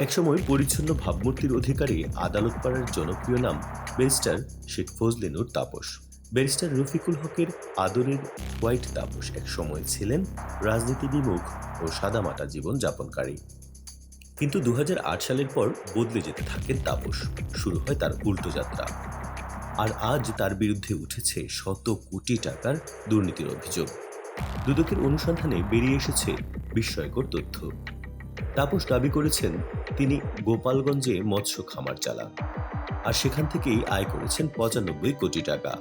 একসময় পরিচ্ছন্ন ভাবমূর্তির অধিকারী আদালত পাড়ার জনপ্রিয় নাম ব্যারিস্টার শেখ ফজলিনুর তাপস। ব্যারিস্টার রফিকুল হকের আদরের হোয়াইট তাপস এক সময় ছিলেন রাজনীতি বিমুখ ও সাদামাটা জীবন যাপনকারী। কিন্তু দু হাজার আট সালের পর বদলে যেতে থাকেন তাপস। শুরু হয় তার উল্টো যাত্রা। আর আজ তার বিরুদ্ধে উঠেছে শত কোটি টাকার দুর্নীতির অভিযোগ। দুদকের অনুসন্ধানে বেরিয়ে এসেছে বিস্ময়কর তথ্য। তাপস দাবি করেছেন, তিনি গোপালগঞ্জে মৎস্য খামার চালান, আর সেখান থেকেই আয় করেছেন পঁচানব্বই কোটি টাকা।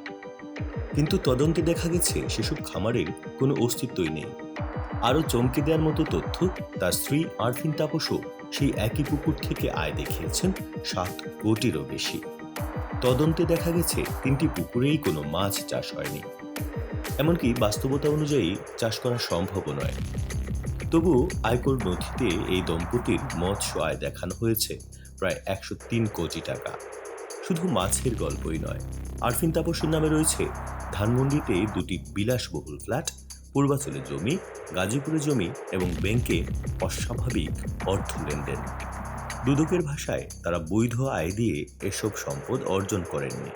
কিন্তু তদন্তে দেখা গেছে, সেসব খামারের কোনো অস্তিত্বই নেই। আরও চমকে দেওয়ার মতো তথ্য তার স্ত্রী আরফিন তাপসও সেই একই পুকুর থেকে আয় দেখিয়েছেন সাত কোটিরও বেশি। তদন্তে দেখা গেছে, তিনটি পুকুরেই কোনো মাছ চাষ হয়নি। এমনকি বাস্তবতা অনুযায়ী চাষ করা সম্ভব নয়। তবুও আয়কর নথিতে এই দম্পতির মৎস্য আয় দেখানো হয়েছে, প্রায় একশো তিন কোটি টাকা। শুধু মাছের গল্পই নয়, আরফিন তাপসের নামে রয়েছে ধানমন্ডিতে দুটি বিলাসবহুল ফ্ল্যাট, পূর্বাচলে জমি, গাজীপুরে জমি এবং ব্যাংকে অস্বাভাবিক অর্থ লেনদেন। দুদকের ভাষায় তারা বৈধ আয় দিয়ে এসব সম্পদ অর্জন করেননি।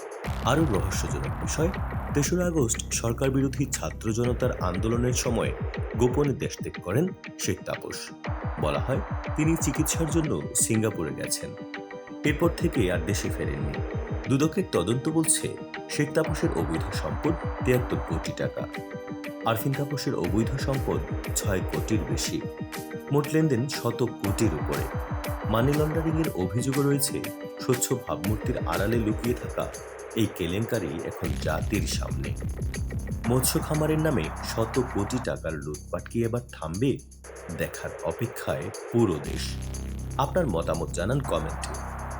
আরও রহস্যজনক বিষয়, তেসরা আগস্ট সরকার বিরোধী ছাত্র জনতার আন্দোলনের সময় গোপনে দেশ ত্যাগ করেন শেখ তাপস। বলা হয়, তিনি চিকিৎসার জন্য সিঙ্গাপুরে গেছেন। এরপর থেকে আর দেশে ফেরেননি। দুদকের তদন্ত বলছে, শেখ তাপসের অবৈধ সম্পদ তিয়াত্তর কোটি টাকা। আরফিন তাপসের অবৈধ সম্পদ ছয় কোটির বেশি। মোট লেনদেন শত কোটির উপরে। মানি লন্ডারিংয়ের অভিযোগও রয়েছে, স্বচ্ছ ভাবমূর্তির আড়ালে লুকিয়ে থাকা এই কেলেঙ্কারি এখন জাতির সামনে। মৎস্য খামারের নামে শত কোটি টাকার লুটপাট কি এবার থামবে? দেখার অপেক্ষায় পুরো দেশ। আপনার মতামত জানান কমেন্টে।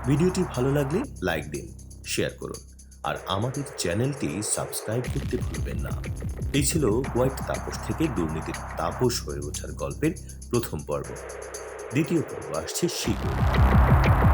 ভিডিওটি ভালো লাগলে লাইক দিন, শেয়ার করুন, আর আমাদের চ্যানেলটি সাবস্ক্রাইব করতে ভুলবেন না। এই ছিল হোয়াইট তাপস থেকে দুর্নীতির তাপস হয়ে ওঠার গল্পের প্রথম পর্ব। দ্বিতীয় পর্ব আসছে শীঘ্রই।